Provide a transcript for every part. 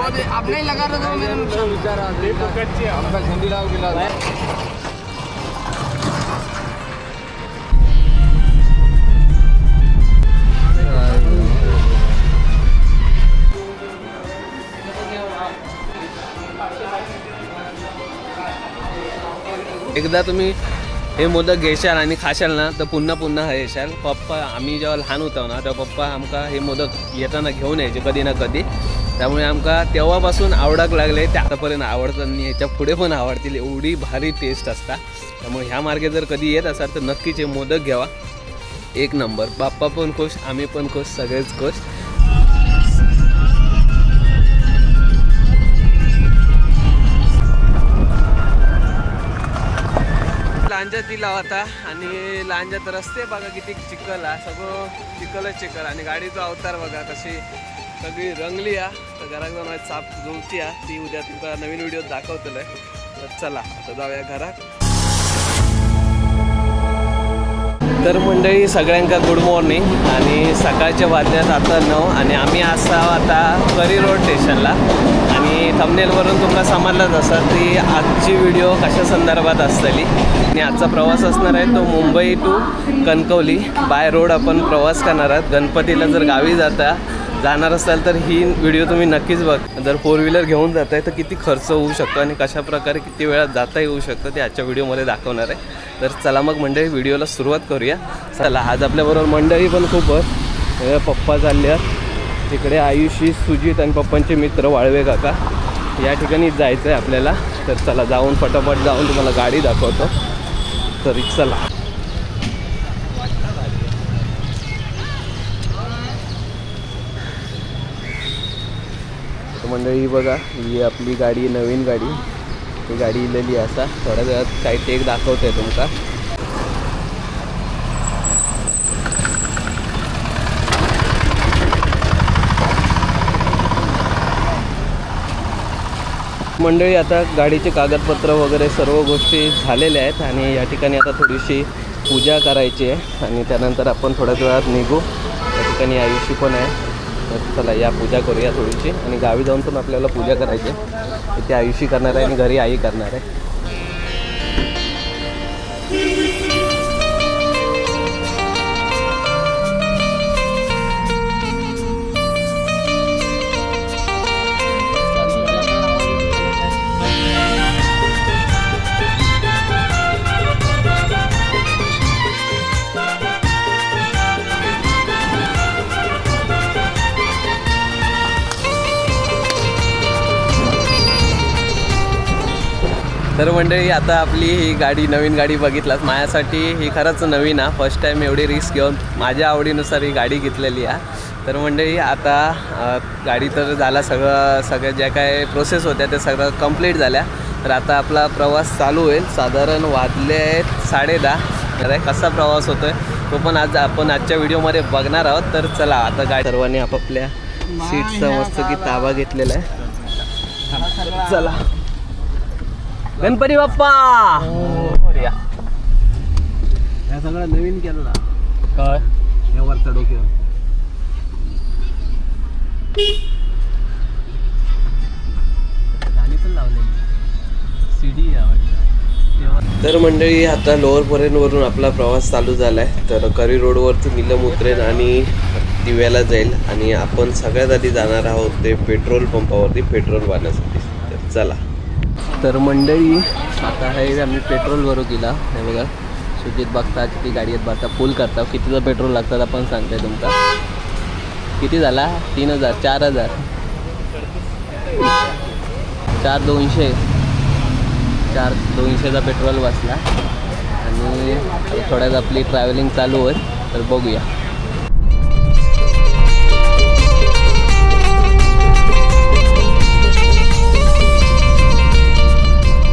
वो दे- अब नहीं लगा रहा तो मेरा नुकसान आमका झेंडीराव गेला एकदा तुम्ही हे मोदक घेशाल आणि खाशाल ना तर पुन्हा पुन्हा हे येशाल. पप्पा आम्ही जेव्हा लहान होतो ना तेव्हा पप्पा आमका हे मोदक येताना घेऊन यायचे कधी ना कधी. त्यामुळे आमका तेव्हापासून आवडाक लागले ते आतापर्यंत आवडतात आणि ह्याच्या पुढे पण आवडतील एवढी भारी टेस्ट असता. त्यामुळे ह्या मार्गे जर कधी येत असाल तर नक्कीच हे मोदक घ्यावा. एक नंबर. बाप्पा पण खुश आम्ही पण खुश सगळेच खुश. लांजा दिला होता आणि लांजात रस्ते बघा किती चिखल आहे. सगळं चिखलच चिखल आणि गाडीचा अवतार बघा कशी सगळी रंगली आ. तर घरात जाऊन आज साप जुळची आ. ती उद्या तुमका नवीन व्हिडिओ दाखवतलं तर चला आता जाऊया घरात. तर मंडळी सगळ्यांका गुड मॉर्निंग आणि सकाळच्या वाजल्यात आता नऊ आणि आम्ही असा आता करी रोड स्टेशनला आणि थमनेलवरून तुमका समजलाच असं की आजची व्हिडिओ कशा संदर्भात असतली आणि आजचा प्रवास असणार आहे तो Mumbai to Kankavli. By road आपण प्रवास करणार आहात. गणपतीला जर गावी जाता जाणार असाल तर ही व्हिडिओ तुम्ही नक्कीच बघ. जर फोर व्हीलर घेऊन जाताय तर किती खर्च होऊ शकतो आणि कशा प्रकारे किती वेळात जाता येऊ शकतं ते आजच्या व्हिडिओमध्ये दाखवणार आहे. तर चला मग मंडळी व्हिडिओला सुरुवात करूया. चला आज आपल्याबरोबर मंडळी पण खूप पप्पा चालले तिकडे आयुषी सुजित आणि पप्पांचे मित्र वाळवे काका. या ठिकाणी जायचं आहे आपल्याला. तर चला जाऊन पटापट जाऊन तुम्हाला गाडी दाखवतो. तरी चला. मंडळी बघा ही आपली गाडी नवीन गाडी. ही गाडी इलेली असा थोड्या वेळात काही टेक दाखवते तुमका मंडळी आता गाडीचे कागदपत्र वगैरे सर्व गोष्टी झालेल्या आहेत आणि या ठिकाणी आता थोडीशी पूजा करायची आहे. आणि त्यानंतर आपण थोड्याच वेळात निघू. या ठिकाणी आयुषी पण आहे. तर चला या पूजा करूया थोडीशी. आणि गावी जाऊन पण आपल्याला पूजा करायची आहे. इथे आयुषी करणार आहे आणि घरी आई करणार आहे. तर मंडळी आता आपली ही गाडी नवीन गाडी बघितलात माझ्यासाठी ही खरंच नवीन आहे फर्स्ट टाईम एवढी रिस्क घेऊन माझ्या आवडीनुसार ही गाडी घेतलेली आहे तर मंडळी आता गाडी तर झाला सगळं सगळ्या ज्या काय प्रोसेस होत्या त्या सगळं कंप्लीट झाल्या. तर आता आपला प्रवास चालू होईल. साधारण वाजले आहेत साडे दहा. कसा प्रवास होतो आहे तो पण आज आपण आजच्या व्हिडिओमध्ये बघणार आहोत. तर चला आता गाडी सर्वांनी आपापल्या सीटचा मस्त की ताबा घेतलेला आहे. चला. गणपती बाप्पा. या सगळं नवीन केलं ना काय? या वरचा डोक्यावर. गाणी पण लावलेली. सीडी तर मंडळी आता लोअर पर्यंतवरून आपला प्रवास चालू झाला आहे तर करी रोडवरती नीलम उतरेल आणि दिव्याला जाईल. आणि आपण सगळ्यात आधी जाणार आहोत ते पेट्रोल पंपावरती पेट्रोल पाहण्यासाठी तर चला. तर मंडळी आता हे आम्ही पेट्रोल भरू केला हे बघा सुजित बघता किती गाडी आहेत बघता फुल करता. कितीचं पेट्रोल लागतात आपण सांगते तुमचा. किती झाला? तीन हजार चार हजार. चार दोनशे. चार दोनशेचा पेट्रोल बसला आणि थोड्याच आपली ट्रॅव्हलिंग चालू होईल तर बघूया.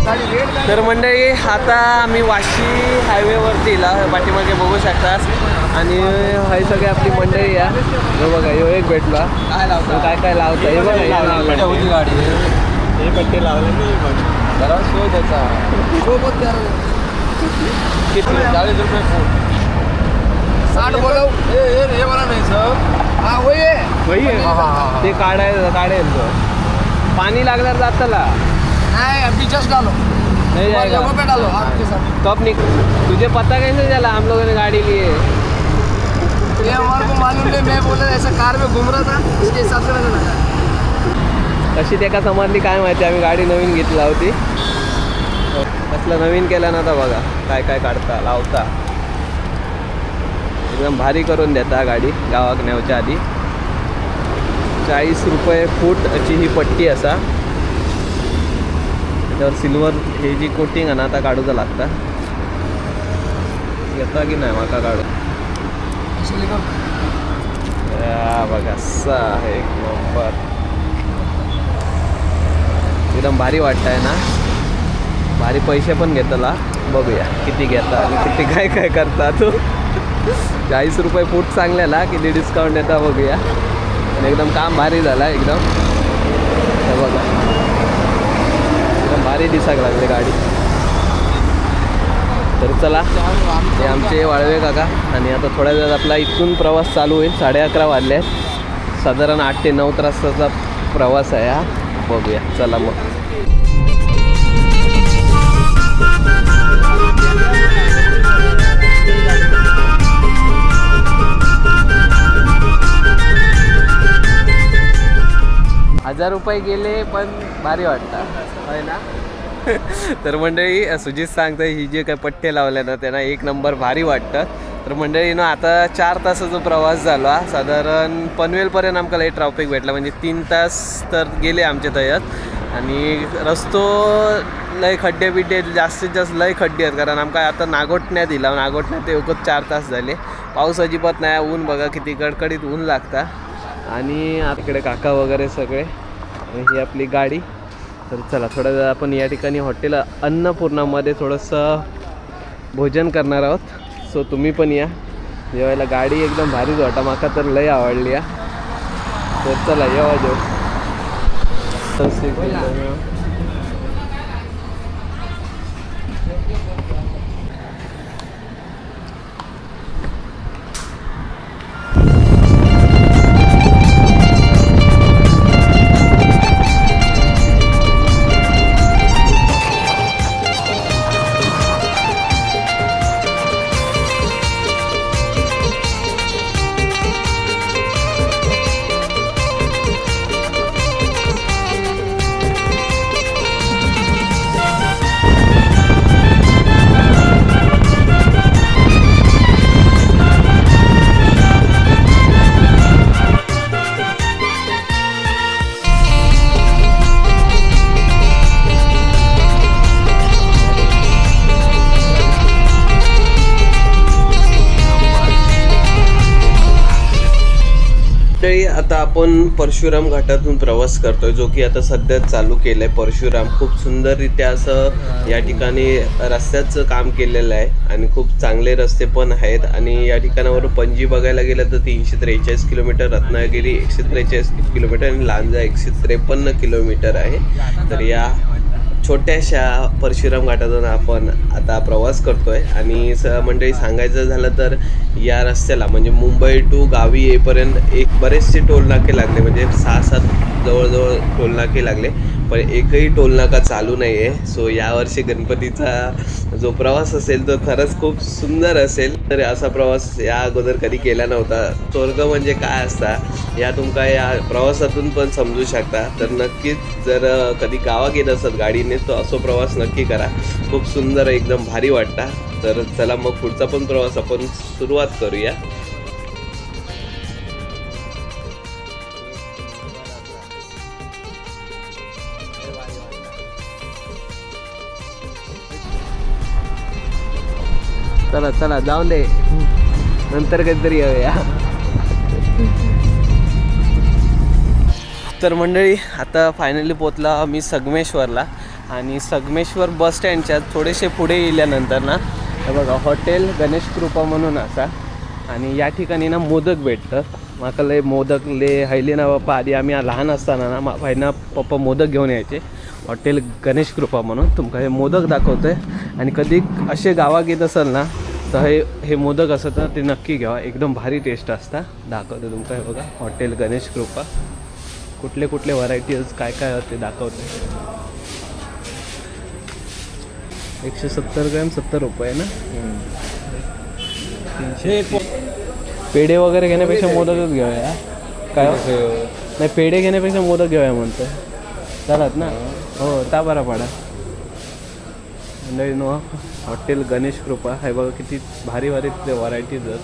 तर मंडळी आता आम्ही वाशी हायवेवरती इला पाठीमागे बघू शकतात आणि हे सगळे आपली मंडळी आहे हे बघा ह्यो एक भेटला. काय लावता? काय काय लावता? हे बघा. गाडी हे पट्टे लावले मी. जरा शोध त्याचा. सोबत किती? चाळीस रुपये साठ बोलो हे मला नाही सर. हाँ वही है वही आहे? हा, हा, हा. ते काढायचं काढेल तो. पानी लागल्यावर जातला नहीं अभी जस्ट डालो नहीं जाएगा लोगों पे डालो आपके साथ तुझे पता कैसे चला हम लोगों ने गाड़ी ली है. ये हमारे को मालूम नहीं. मैं बोला ऐसा कार में घूम रहा था इसके हिसाब से मैंने कशी समजली काय माहिती आम्ही गाडी नवीन घेतला होती. कसलं नवीन केलं ना आता बघा. काय काय काढता लावता. एकदम भारी करून देता गाडी गावाक नेवच्या आधी. चाळीस रुपये फूट अशी ही पट्टी असा. त्याच्यावर सिल्वर हे जी कोटिंग आहे ना आता काढूचं लागता. येता की नाही माका काढू? बघा असा आहे एक नंबर एकदम भारी वाटतंय ना? भारी पैसे पण घेतला. बघूया किती घेता आणि किती काय काय करता तो. चाळीस रुपये फूट सांगलेला किती डिस्काउंट देता बघूया. आणि एकदम काम भारी झाला एकदम हे बघा एकदम भारी दिसाक लागले गाडी. तर चला हे आमचे वाळवे काका. आणि आता थोड्या वेळात आपला इथून प्रवास चालू होईल. साडे अकरा वाजले आहेत. साधारण आठ ते नऊ तासाचा प्रवास आहे हा. बघूया. चला मग. हजार रुपये गेले पण भारी वाटतं. होय ना? तर मंडळी सुजित सांगतंय ही जे काय पट्टे लावले ना त्यांना एक नंबर भारी वाटतं. तर मंडळी ना आता चार तासाचा प्रवास झाला. साधारण पनवेलपर्यंत आमका लई ट्रॅफिक भेटला. म्हणजे तीन तास तर गेले आमचे तयात आणि रस्तो लय खड्डे बिड्डे जास्तीत जास्त लय खड्डे आहेत. कारण आमका आता नागोठण्यात दिला नागोठण्यात ते एकच चार तास झाले. पाऊस अजिबात नाही. ऊन बघा किती कडकडीत ऊन लागता. आणि आता इकडे काका वगैरे सगळे. ही आपली गाडी. तर चला थोड्या वेळ आपण या ठिकाणी हॉटेल अन्नपूर्णामध्ये थोडंसं भोजन करणार आहोत. सो तुम्ही पण या. जेवायला गाडी एकदम भारीच वाटा माका तर लय आवडली या तर चला येवा जेव. आपण परशुराम घाटातून प्रवास करतोय जो की आता सध्या चालू केलाय. परशुराम खूप सुंदररित्या असं या ठिकाणी रस्त्याचं काम केलेलं आहे आणि खूप चांगले रस्ते पण आहेत. आणि या ठिकाणावरून पणजी बघायला गेलं तर तीनशे त्रेचाळीस किलोमीटर रत्नागिरी एकशे त्रेचाळीस किलोमीटर आणि लांजा एकशे त्रेपन्न किलोमीटर आहे. तर या छोट्याशा परशुराम घाटातून आपण आता प्रवास करतोय. आणि स मंडळी सांगायचं झालं तर या रस्त्याला म्हणजे मुंबई टू गावी येईपर्यंत एक बरेचसे टोलनाके लागले. म्हणजे सहा सात जवळजवळ टोलनाके लागले. पण एकही टोलनाका चालू नाही आहे सो यावर्षी गणपतीचा जो प्रवास असेल तो खरंच खूप सुंदर असेल. तर असा प्रवास या अगोदर कधी केला नव्हता. स्वर्ग म्हणजे काय असता या तुमका या प्रवासातून पण समजू शकता. तर नक्कीच जर कधी गावात येत असत गाडीने तो असो प्रवास नक्की करा. खूप सुंदर एकदम भारी वाटता. तर चला मग पुढचा पण प्रवास आपण सुरुवात करूया. चला चला जाऊन दे. नंतर कधीतरी येऊया. तर मंडळी आता फायनली पोचला मी संगमेश्वरला. आणि संगमेश्वर बस स्टँडच्या थोडेसे पुढे येल्यानंतर ना हे बघा हॉटेल गणेश कृपा म्हणून असा. आणि या ठिकाणी ना मोदक भेटतं माका लय मोदक ले हैली ना बाप्पा आधी आम्ही लहान असताना ना मा पप्पा मोदक घेऊन यायचे. हॉटेल गणेश कृपा म्हणून. तुमका हे मोदक दाखवतोय. आणि कधी असे गावात येत असेल ना तर हे हे मोदक असत ना ते नक्की घ्यावा एकदम भारी टेस्ट असता. दाखवतो तुमका हे बघा हॉटेल गणेश कृपा. कुठले कुठले व्हरायटीज काय काय होते दाखवते. एकशे सत्तर ग्रॅम सत्तर रुपये ना? तीनशे पेढे वगैरे घेण्यापेक्षा मोदकच घेऊया. काय हो? नाही पेढे घेण्यापेक्षा मोदक घेऊया म्हणतो चालत ना? हो. ता बरा पाडा मंडळी हॉटेल गणेश कृपा. हे बघा किती भारी भारी तिथे व्हरायटीज आहेत.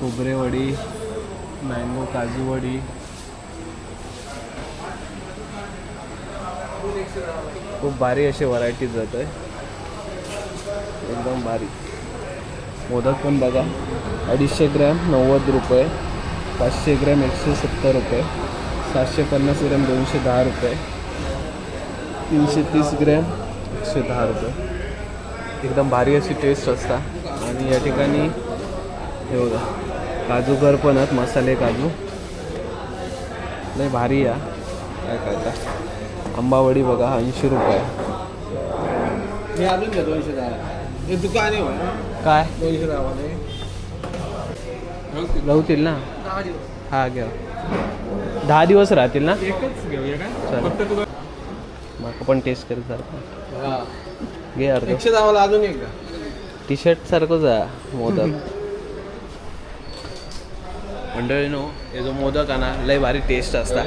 खोबरेवडी मँगो काजू वडी. खूप भारी असे व्हरायटीज जात आहे एकदम भारी. मोदक पण बघा. अडीचशे ग्रॅम नव्वद रुपये. पाचशे ग्रॅम एकशे सत्तर रुपये. सातशे पन्नास ग्रॅम दोनशे दहा रुपये. तीनशे तीस ग्रॅम एकशे दहा रुपये. एकदम भारी अशी टेस्ट असता. आणि या ठिकाणी हे बघा काजूगर पण आहेत मसाले काजू. लय भारी या. काय करता आंबावडी बघा ऐंशी रुपये. दोनशे दहा. हे. काय? दोनशे दहा राहतील ना? हा घ्या. दहा दिवस राहतील ना? एकच घेऊया काय माका पण टेस्ट करत सारखं हा. घे अर्ध. एकशे अजून एक. टी शर्ट सारखंच आहे मोदक. मंडळी नो हे जो मोदक आहे ना लय भारी टेस्ट असता.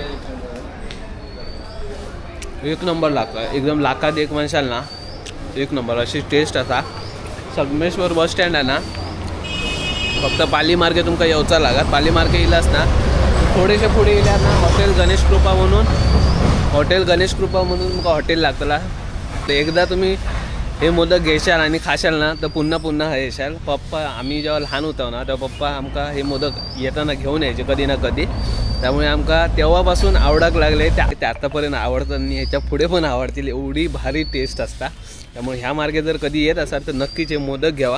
एक नंबर लाका एकदम लाखात एक म्हणशाल ना एक नंबर अशी टेस्ट असा संगमेश्वर बस स्टँड आहे ना फक्त पाली मार्गे तुमका येवचा लागत. पाली मार्गे येयलाच ना थोडेसे पुढे येयल्यार ना हॉटेल गणेश कृपा म्हणून. हॉटेल गणेश कृपा म्हणून तुमका हॉटेल लागतला. तर एकदा तुम्ही हे मोदक घेशाल आणि खाशाल ना तर पुन्हा पुन्हा हे येशाल. पप्पा आम्ही जेव्हा लहान होतो ना तेव्हा पप्पा आमका हे मोदक येताना घेऊन यायचे कधी ना कधी. त्यामुळे आमका तेव्हापासून आवडाक लागले. त्या ते आतापर्यंत आवडतात आणि ह्याच्या पुढे पण आवडतील. एवढी भारी टेस्ट असता. त्यामुळे ह्या मार्गे जर कधी येत असाल तर नक्कीच हे मोदक घ्यावा.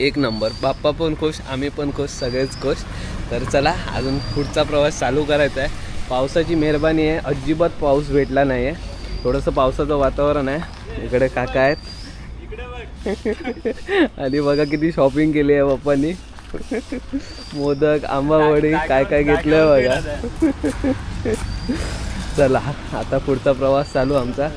एक नंबर. बाप्पा पण खुश आम्ही पण खुश सगळेच खुश. तर चला अजून पुढचा प्रवास चालू करायचा आहे. पावसाची मेहरबानी आहे. अजिबात पाऊस भेटला नाही आहे थोडंसं पावसाचं वातावरण आहे. इकडे काका आहेत. आणि बघा किती शॉपिंग केली आहे पप्पांनी. मोदक आंबावडी काय काय घेतलंय बघा. चला आता पुढचा प्रवास चालू आमचा.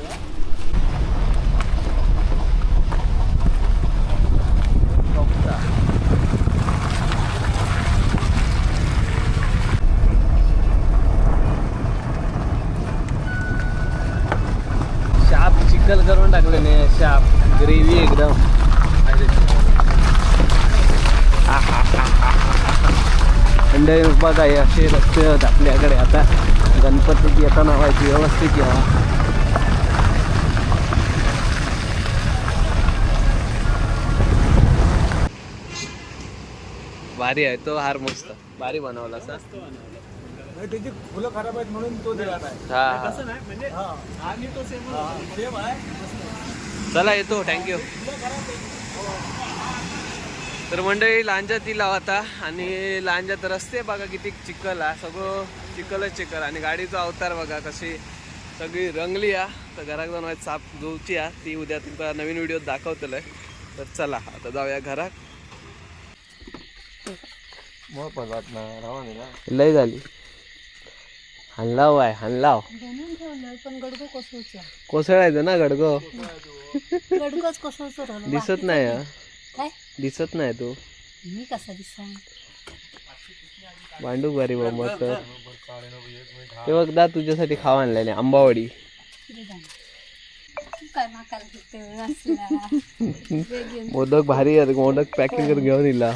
शाप ग्रेव्ही एकदम. अंडे बघा हे असे रस्ते आहेत आपल्याकडे. आता गणपतीची येताना व्हायची व्यवस्थित यावा. भारी आहे तो हार मस्त. भारी बनवला असा त्याची फुलं खराब आहेत म्हणून तो दिला नाही. हा हा. आणि तो सेम आहे चला येतो. थँक्यू तर मंडळी लांजा ती लावता आणि लांजात रस्ते बघा किती चिखल. आहे सगळं चिखलच चिखल. आणि गाडीचा अवतार बघा कशी सगळी रंगली आ. तर घरात जाऊन साप जोची आ. ती उद्या तुमका नवीन व्हिडिओ दाखवतलंय. तर चला आता जाऊया घरात. लय झाली. हाणलाव आहे हाणलाव. बनवून ठेवलं पण गडगो कसोचं कोसळायचं ना गडगो? गडगोच कसोचं राहिलं दिसत नाही हा. काय? दिसत नाही तू. मी कसा दिसा भांडूक बारी बा मस्त. ते बघ दा तुझ्यासाठी खावा आणलेले आंबावडी. काय घेतो असला. मोदक भारी आहेत मोदक पॅकिंग करून घेऊन येला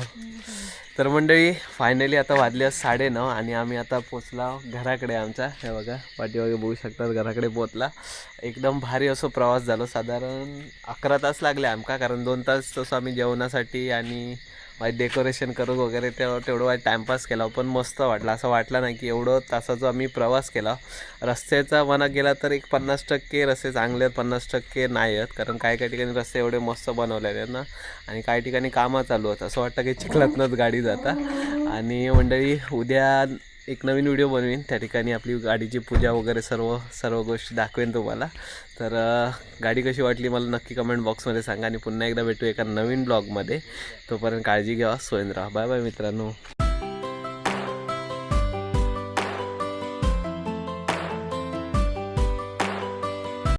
तर मंडळी फायनली आता वाजले साडे नऊ आणि आम्ही आता पोचला घराकडे आमच्या हे बघा पाठीमागे बघू शकतात घराकडे पोचला. एकदम भारी असो प्रवास झालो. साधारण अकरा तास लागले आमका कारण दोन तास तसं आम्ही जेवणासाठी आणि डेकोरेशन करून वगैरे तेव्हा तेवढं वाईट टाईमपास केला. पण मस्त वाटलं. असं वाटलं नाही की एवढं तासाचा आम्ही प्रवास केला. रस्त्याचा मना गेला तर एक पन्नास टक्के रस्ते चांगले आहेत पन्नास टक्के नाही आहेत. कारण काही काही ठिकाणी रस्ते एवढे मस्त बनवलेले आहेत ना. आणि काही ठिकाणी कामं चालू आहेत. असं वाटतं की चिखलातनंच गाडी जाता. आणि मंडळी उद्या एक नवीन व्हिडिओ बनवीन. त्या ठिकाणी आपली गाडीची पूजा वगैरे सर्व सर्व गोष्टी दाखवेन तुम्हाला. तर गाडी कशी वाटली मला नक्की कमेंट बॉक्समध्ये सांगा आणि पुन्हा एकदा भेटू एका नवीन ब्लॉगमध्ये तोपर्यंत काळजी घ्या. सोयन राहा बाय बाय मित्रांनो.